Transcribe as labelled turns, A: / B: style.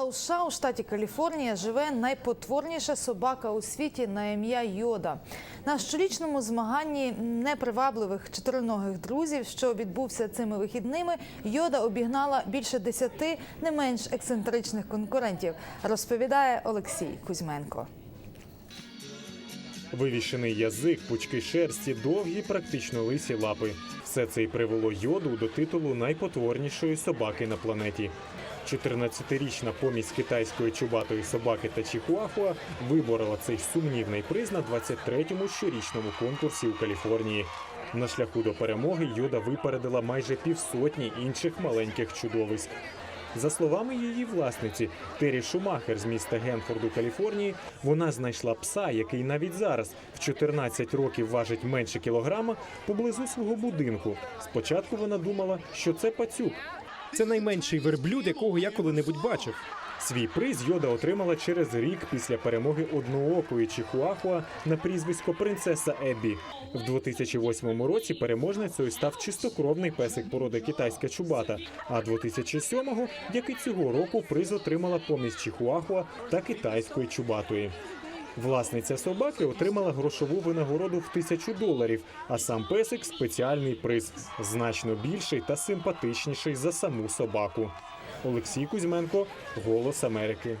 A: А у США у штаті Каліфорнія живе найпотворніша собака у світі на ім'я Йода. На щорічному змаганні непривабливих чотириногих друзів, що відбувся цими вихідними, Йода обігнала більше десяти не менш ексцентричних конкурентів, розповідає Олексій Кузьменко.
B: Вивішений язик, пучки шерсті, довгі, практично лисі лапи. Все це й привело йоду до титулу найпотворнішої собаки на планеті. 14-річна помість китайської чубатої собаки та чихуахуа виборола цей сумнівний приз на 23-му щорічному конкурсі у Каліфорнії. На шляху до перемоги йода випередила майже півсотні інших маленьких чудовиськ. За словами її власниці Террі Шумахер з міста Генфорду, Каліфорнії, вона знайшла пса, який навіть зараз в 14 років важить менше кілограма, поблизу свого будинку. Спочатку вона думала, що це пацюк.
C: Це найменший верблюд, якого я коли-небудь бачив.
B: Свій приз Йода отримала через рік після перемоги одноокої Чихуахуа на прізвисько принцеса Еббі. В 2008 році переможницею став чистокровний песик породи китайська чубата. А 2007-го, як і цього року, приз отримала помість Чихуахуа та китайської чубатої. Власниця собаки отримала грошову винагороду в тисячу доларів, а сам песик спеціальний приз значно більший та симпатичніший за саму собаку. Олексій Кузьменко, Голос Америки.